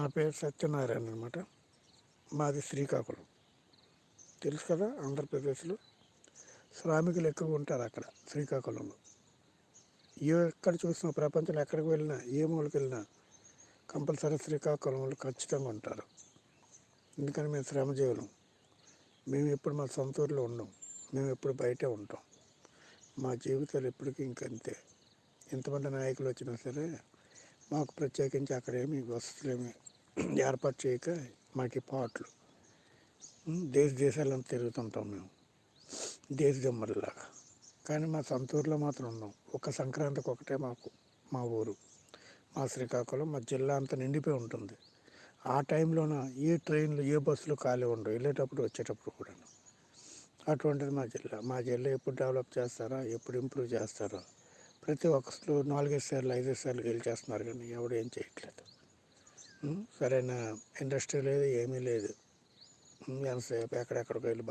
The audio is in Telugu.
నా పేరు సత్యనారాయణ అనమాట మాది శ్రీకాకుళం. తెలుసు కదా ఆంధ్రప్రదేశ్లో? శ్రామికులు ఎక్కువ ఉంటారు అక్కడ శ్రీకాకుళంలో. ఏ ఎక్కడ చూసినా ప్రపంచంలో ఎక్కడికి వెళ్ళినా ఏ మూలకి వెళ్ళినా కంపల్సరీ శ్రీకాకుళంలో ఖచ్చితంగా ఉంటారు. ఎందుకని మేము శ్రమజీవులం మేము ఎప్పుడు మా సొంత ఊరిలో ఉండం. మేము ఎప్పుడు బయటే ఉంటాం. మా జీవితాలు ఎప్పటికీ ఇంకంతే. ఎంతమంది నాయకులు వచ్చినా సరే మాకు ప్రత్యేకించి అక్కడ ఏమి వసతులు ఏమి ఏర్పాటు చేయక మాకు ఈ పాటలు దేశ దేశాలను తిరుగుతుంటాం మేము. దేశ దమ్మలాగా కానీ మా సొంతూరులో మాత్రం ఉన్నాం. ఒక సంక్రాంతికి ఒకటే మాకు మా ఊరు. మా శ్రీకాకుళం మా జిల్లా అంతా నిండిపోయి ఉంటుంది. ఆ టైంలోన ఏ ట్రైన్లు ఏ బస్సులు ఖాళీ ఉండవు. వెళ్ళేటప్పుడు వచ్చేటప్పుడు కూడా అటువంటిది మా జిల్లా. మా జిల్లా ఎప్పుడు డెవలప్ చేస్తారా ఎప్పుడు ఇంప్రూవ్ చేస్తారో? ప్రతి ఒక్కరు నాలుగైదు సార్లు ఐదు సార్లు గెలిచేస్తున్నారు కానీ ఎవడు ఏం చేయట్లేదు. సరైన ఇండస్ట్రీ లేదు ఏమీ లేదు. ఎంతసేపు ఎక్కడెక్కడికి వెళ్ళి